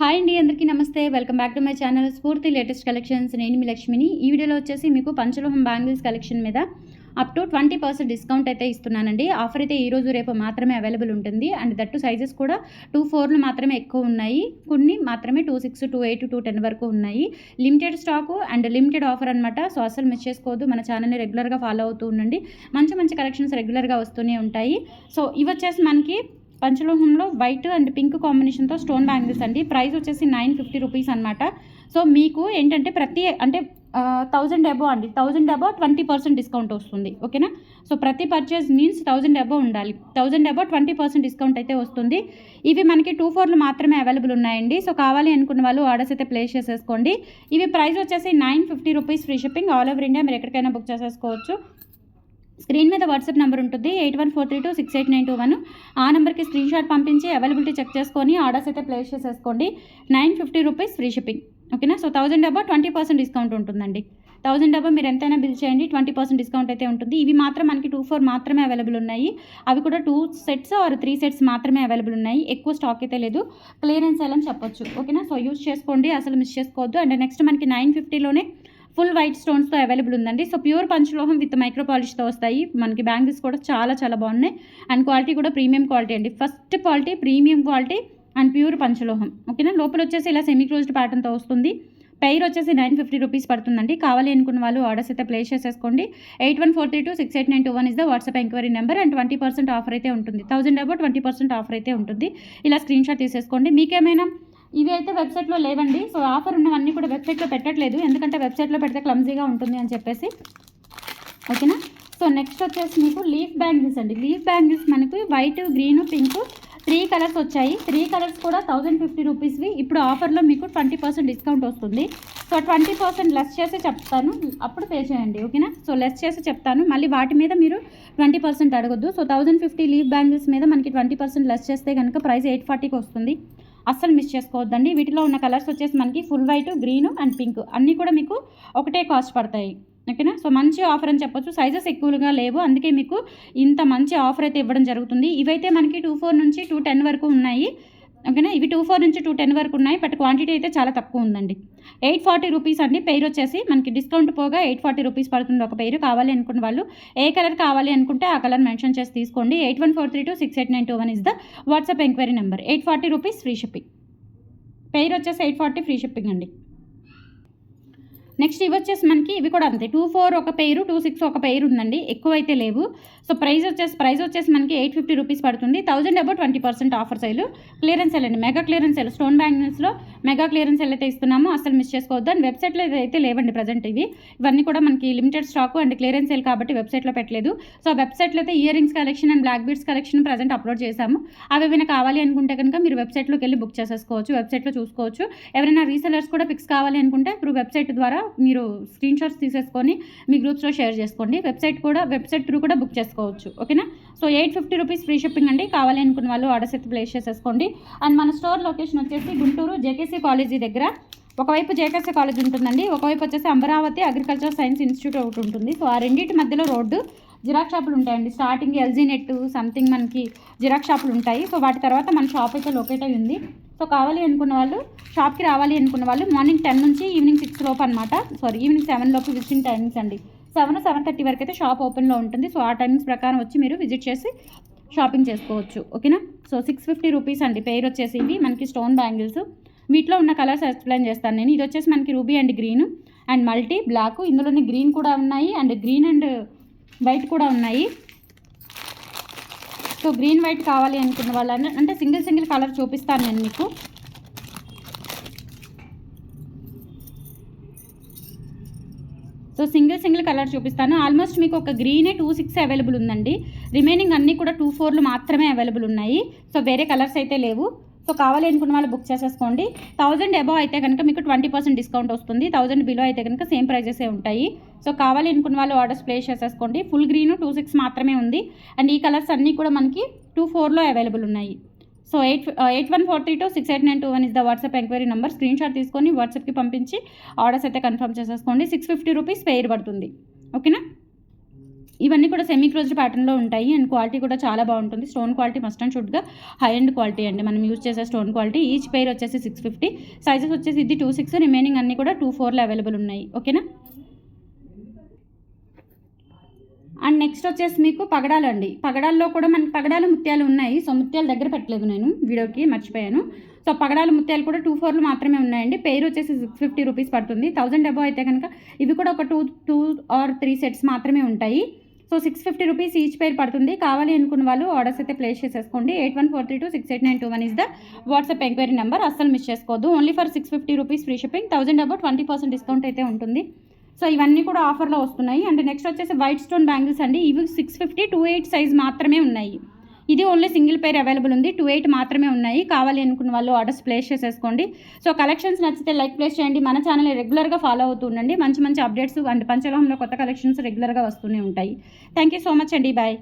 Hi అండి అందరికీ నమస్తే. Welcome back to my channel Spoorthi latest collections. నేను మీ లక్ష్మిని. ఈ వీడియోలో వచ్చేసి మీకు పంచలోహం బ్యాంగిల్స్ కలెక్షన్ మీద up to twenty percent discount అయితే ఇస్తున్నానండి. ఆఫర్ అయితే ఈ రోజు రేపు మాత్రమే అవైలబుల్ ఉంటుంది. అండ్ దట్టు సైజెస్ కూడా టూ ఫోర్లు మాత్రమే ఎక్కువ ఉన్నాయి. కొన్ని మాత్రమే two six two eight two ten వరకు ఉన్నాయి. Limited stock and limited offer అనమాట సో అసలు మిస్ చేసుకోవద్దు. మన ఛానల్ని రెగ్యులర్గా ఫాలో అవుతూ ఉండండి. మంచి మంచి కలెక్షన్స్ రెగ్యులర్గా వస్తూనే ఉంటాయి. సో ఇవి వచ్చేసి మనకి పంచలోహంలో వైట్ అండ్ పింక్ కాంబినేషన్తో స్టోన్ బ్యాంగిల్స్ అండి. ప్రైస్ వచ్చేసి నైన్ ఫిఫ్టీ రూపీస్ అనమాట సో మీకు ఏంటంటే ప్రతి అంటే థౌజండ్ అబో అండి. Thousand above twenty percent discount వస్తుంది. ఓకేనా? సో ప్రతి పర్చేస్ మీన్స్ థౌజండ్ అబో ఉండాలి. Thousand above twenty percent discount అయితే వస్తుంది. ఇవి మనకి టూ ఫోర్లు మాత్రమే అవైలబుల్ ఉన్నాయండి. సో కావాలి అనుకున్న వాళ్ళు ఆర్డర్స్ అయితే ప్లేస్ చేసేసుకోండి. ఇవి ప్రైస్ వచ్చేసి nine fifty rupees free shipping all over India. మీరు ఎక్కడికైనా బుక్ చేసేసుకోవచ్చు. స్క్రీన్ మీద వాట్సాప్ నెంబర్ ఉంటుంది. Eight one four three two six eight nine two one. ఆ నెంబర్కి స్క్రీన్ షాట్ పంపించి అవైలబిలిటీ చెక్ చేసుకొని ఆర్డర్స్ అయితే ప్లేస్ చేసేసుకోండి. Nine fifty rupees free shipping. ఓకేనా? సో థౌసండ్ డబ్బా ట్వంటీ పర్సెంట్ డిస్కౌంట్ ఉంటుందండి. థౌసండ్ డబ్బా మీరు ఎంతైనా బిల్ చేయండి. ట్వంటీ పర్సెంట్ డిస్కౌంట్ అయితే ఉంటుంది. ఇవి మాత్రం మనకి టూ ఫోర్ మాత్రమే అవైలబుల్ ఉన్నాయి. అవి కూడా two sets or three sets మాత్రమే అవైలబుల్ ఉన్నాయి. ఎక్కువ స్టాక్ అయితే లేదు. క్లియరెన్స్ అని చెప్పొచ్చు. ఓకేనా? సో యూస్ చేసుకోండి. అసలు మిస్ చేసుకోవద్దు. అండ్ నెక్స్ట్ మనకి నైన్ ఫిఫ్టీలోనే ఫుల్ వైట్ స్టోన్స్తో అవైలబుల్ ఉందండి. సో ప్యూర్ పంచలోహం విత్ మైక్రో పాలిష్తో వస్తాయి. మనకి బ్యాంగిల్స్ కూడా చాలా చాలా బాగున్నాయి. అండ్ క్వాలిటీ కూడా ప్రీమియం క్వాలిటీ అండి. First quality premium quality and pure పంచలోహం. ఓకేనా? లోపల వచ్చేసి ఇలా సెమీ క్లోజ్డ్ ప్యాటర్న్తో వస్తుంది. పెయిర్ వచ్చేసి నైన్ ఫిఫ్టీ రూపీస్ పడుతుందండి. కావాలి అనుకున్న వాళ్ళు ఆర్డర్స్ అయితే ప్లేస్ చేసేసుకోండి. Eight one four three two six eight nine two one is the WhatsApp enquiry number and twenty percent offer అయితే ఉంటుంది. Thousand about twenty percent offer అయితే ఉంటుంది. ఇలా స్క్రీన్ షాట్ తీసేసుకోండి. మీకేమైనా ఇవి అయితే వెబ్సైట్లో లేవండి. సో ఆఫర్ ఉన్నవన్నీ కూడా వెబ్సైట్లో పెట్టట్లేదు. ఎందుకంటే వెబ్సైట్లో పెడితే క్లమ్జీగా ఉంటుంది అని చెప్పేసి. ఓకేనా? సో నెక్స్ట్ వచ్చేసి మీకు లీఫ్ బ్యాంగిల్స్ అండి. లీఫ్ బ్యాంగిల్స్ మనకి white green pink three colours వచ్చాయి. త్రీ కలర్స్ కూడా థౌజండ్ ఫిఫ్టీ రూపీస్వి. ఇప్పుడు ఆఫర్లో మీకు ట్వంటీ పర్సెంట్ డిస్కౌంట్ వస్తుంది. సో ట్వంటీ పర్సెంట్ లెస్ చేసి చెప్తాను. అప్పుడు పే చేయండి. ఓకేనా? సో లెస్ చేసి చెప్తాను. మళ్ళీ వాటి మీద మీరు ట్వంటీ పర్సెంట్ అడగొద్దు. So thousand fifty leaf bangles మీద మనకి ట్వంటీ పర్సెంట్ లెస్ చేస్తే కనుక ప్రైస్ ఎయిట్ ఫార్టీకి వస్తుంది. అస్సలు మిస్ చేసుకోవద్దండి. వీటిలో ఉన్న కలర్స్ వచ్చేసి మనకి full white green and pink అన్నీ కూడా మీకు ఒకటే కాస్ట్ పడతాయి. ఓకేనా సో మంచి ఆఫర్ అని చెప్పొచ్చు. సైజెస్ ఎక్కువగా లేవు. అందుకే మీకు ఇంత మంచి ఆఫర్ అయితే ఇవ్వడం జరుగుతుంది. ఇవైతే మనకి టూ ఫోర్ నుంచి టూ టెన్ వరకు ఉన్నాయి. ఓకేనా? ఇవి టూ ఫోర్ నుంచి టూ టెన్ వరకు ఉన్నాయి బట్ క్వాంటిటీ అయితే చాలా తక్కువ ఉందండి. ఎయిట్ ఫార్టీ రూపీస్ అండి పెయిర్ వచ్చేసి. మనకి డిస్కౌంట్ పోగా ఎయిట్ ఫార్టీ రూపీస్ పడుతుంది ఒక పెయిర్ కావాలి అనుకున్న వాళ్ళు ఏ కలర్ కావాలి అనుకుంటే ఆ కలర్ మెన్షన్ చేసి తీసుకోండి. Eight one four three two six eight nine two one is the WhatsApp enquiry number eight forty rupees free shipping pair వచ్చేసి ఎయిట్ ఫార్టీ ఫ్రీ షిప్పింగ్ అండి. నెక్స్ట్ ఇవి వచ్చేసి మనకి ఇవి కూడా అంతే. టూ ఫోర్ ఒక పెయిర్ టూ సిక్స్ ఒక పెయిర్ ఉందండి. ఎక్కువ అయితే లేవు. సో ప్రైస్ వచ్చేసి ప్రైస్ వచ్చేసి మనకి ఎయిట్ ఫిఫ్టీ రూపీస్ పడుతుంది. Thousand about twenty percent offer sale. Clearance sale అండి. Mega clearance sale. స్టోన్ బ్యాంగిల్స్లో మెగా క్లియరెన్స్ సెల్ అయితే ఇస్తున్నామో. అసలు మిస్ చేసుకోవద్దు. అండ్ వెబ్సైట్లో అయితే లేవండి ప్రజెంట్ ఇవి. ఇవన్నీ కూడా మనకి limited stock and clearance sale కాబట్టి వెబ్సైట్లో పెట్టలేదు. సో వెబ్సైట్లో అయితే ear rings collection and black beads collection present upload చేశాము. అవి ఏమైనా కావాలి అనుకుంటే కనుక మీరు వెబ్సైట్లోకి వెళ్ళి బుక్ చేసేసుకోవచ్చు. వెబ్సైట్లో చూసుకోవచ్చు. ఎవరైనా రీసెలర్స్ కూడా పిక్స్ కావాలి అనుకుంటే ఇప్పుడు వెబ్సైట్ ద్వారా మీరు స్క్రీన్ షాట్స్ తీసేసుకొని మీ గ్రూప్స్లో షేర్ చేసుకోండి. వెబ్సైట్ కూడా వెబ్సైట్ త్రూ కూడా బుక్ చేసుకోవచ్చు. ఓకేనా? So eight fifty rupees free shipping అండి. కావాలి అనుకున్న వాళ్ళు ఆర్డర్స్ అయితే ప్లేస్ చేసేసుకోండి. అండ్ మన స్టోర్ లొకేషన్ వచ్చేసి గుంటూరు జేకేసీ కాలేజీ దగ్గర. ఒకవైపు జేకేసీ కాలేజ్ ఉంటుందండి. ఒకవైపు వచ్చేసి అమరావతి అగ్రికల్చర్ సైన్స్ ఇన్స్టిట్యూట్ ఒకటి ఉంటుంది. సో ఆ రెండింటి మధ్యలో రోడ్డు. జిరాక్ షాపులు ఉంటాయండి. స్టార్టింగ్ ఎల్జీ నెట్ సంథింగ్ మనకి జిరాక్ షాపులు ఉంటాయి. సో వాటి తర్వాత మన షాప్ అయితే లొకేట్ అయి ఉంది. సో కావాలి అనుకున్న వాళ్ళు షాప్కి రావాలి అనుకున్న వాళ్ళు మార్నింగ్ టెన్ నుంచి ఈవినింగ్ సిక్స్ లోపు అనమాట సారీ ఈవినింగ్ సెవెన్ లోపు విజిటింగ్ టైమింగ్స్ అండి. సెవెన్ సెవెన్ థర్టీ వరకు అయితే షాప్ ఓపెన్లో ఉంటుంది. సో ఆ టైమింగ్స్ ప్రకారం వచ్చి మీరు విజిట్ చేసి షాపింగ్ చేసుకోవచ్చు. ఓకేనా సో సిక్స్ ఫిఫ్టీ రూపీస్ అండి. పేరు వచ్చేసి ఇవి మనకి స్టోన్ బ్యాంగిల్స్ వీటిలో ఉన్న కలర్స్ ఎక్స్ప్లెయిన్ చేస్తాను నేను. ఇది వచ్చేసి మనకి ruby and green and multi black ఇందులోనే గ్రీన్ కూడా ఉన్నాయి. అండ్ గ్రీన్ అండ్ వైట్ కూడా ఉన్నాయి. సో గ్రీన్ వైట్ కావాలి అనుకున్న వాళ్ళని అంటే సింగిల్ సింగిల్ కలర్ చూపిస్తాను నేను మీకు. సో సింగిల్ సింగిల్ కలర్ చూపిస్తాను. ఆల్మోస్ట్ మీకు ఒక గ్రీనే టూ సిక్స్ అవైలబుల్ ఉందండి. రిమైనింగ్ అన్నీ కూడా టూ ఫోర్లు మాత్రమే అవైలబుల్ ఉన్నాయి. సో వేరే కలర్స్ అయితే లేవు. సో కావాలి అనుకున్న వాళ్ళు బుక్ చేసేసుకోండి. థౌజండ్ అబవ్ అయితే కనుక మీకు ట్వంటీ పర్సెంట్ డిస్కౌంట్ వస్తుంది. థౌజండ్ బిలో అయితే కనుక సేమ్ ప్రైజెసే ఉంటాయి. సో కావాలి అనుకున్న వాళ్ళు ఆర్డర్స్ ప్లేస్ చేసేసుకోండి. ఫుల్ గ్రీన్ టూ సిక్స్ మాత్రమే ఉంది. అండ్ ఈ కలర్స్ అన్నీ కూడా మనకి టూ ఫోర్లో అవైలబుల్ ఉన్నాయి. So eight eight one four three two six eight nine two one is the WhatsApp enquiry number. Screen shot తీసుకొని వాట్సాప్కి పంపించి ఆర్డర్స్ అయితే కన్ఫర్మ్ చేసేసుకోండి. సిక్స్ ఫిఫ్టీ రూపీస్ పేర్ పడుతుంది. ఓకేనా? ఇవన్నీ కూడా సెమీ క్లోజ్డ్ ప్యాటర్న్లో ఉంటాయి. అండ్ క్వాలిటీ కూడా చాలా బాగుంటుంది. స్టోన్ క్వాలిటీ మస్ట్ అండ్ షుడ్గా హై అండ్ క్వాలిటీ అండి. మనం యూజ్ చేసే స్టోన్ క్వాలిటీ. ఈచ్ పేర్ వచ్చేసి సిక్స్ ఫిఫ్టీ. సైజెస్ వచ్చేసి ఇది టూ సిక్స్. రిమైనింగ్ అన్నీ కూడా టూ ఫోర్లో అవైలబుల్ ఉన్నాయి. ఓకేనా? అండ్ నెక్స్ట్ వచ్చేసి మీకు పగడాలు అండి పగడాల్లో కూడా మనకి పగడాలు ముత్యాలు ఉన్నాయి. సో ముత్యాలు దగ్గర పెట్టలేదు నేను వీడియోకి మర్చిపోయాను. సో పగడాలు ముత్యాలు కూడా టూ ఫోర్లు మాత్రమే ఉన్నాయండి. పేరు వచ్చేసి సిక్స్ ఫిఫ్టీ రూపీస్ పడుతుంది. థౌజండ్ అబో అయితే కనుక ఇవి కూడా ఒక two two or three sets మాత్రమే ఉంటాయి. So six fifty rupees each pair పడుతుంది. కావాలి అనుకున్న వాళ్ళు ఆర్డర్స్ అయితే ప్లేస్ చేసేసుకోండి. Eight one four three two six eight nine two one is the WhatsApp enquiry number. అస్సలు మిస్ చేసుకోవద్దు. Only for six fifty rupees free shipping. Thousand about twenty percent discount అయితే ఉంటుంది. సో ఇవన్నీ కూడా ఆఫర్లో వస్తున్నాయి. అండ్ నెక్స్ట్ వచ్చేసి white stone bangles అండి. ఇవి six fifty two eight size మాత్రమే ఉన్నాయి. ఇది ఓన్లీ సింగిల్ పేర్ అవైలబుల్ ఉంది. టూ ఎయిట్ మాత్రమే ఉన్నాయి. కావాలి అనుకున్న వాళ్ళు ఆర్డర్స్ ప్లేస్ చేసేసుకోండి. సో కలెక్షన్స్ నచ్చితే లైక్ ప్లేస్ చేయండి. మన ఛానల్ రెగ్యులర్గా ఫాలో అవుతూ ఉండండి. మంచి మంచి అప్డేట్స్ అండ్ పంచలోహంలో కొత్త కలెక్షన్స్ రెగ్యులర్గా వస్తూనే ఉంటాయి. థ్యాంక్ యూ సో మచ్ అండి. బాయ్.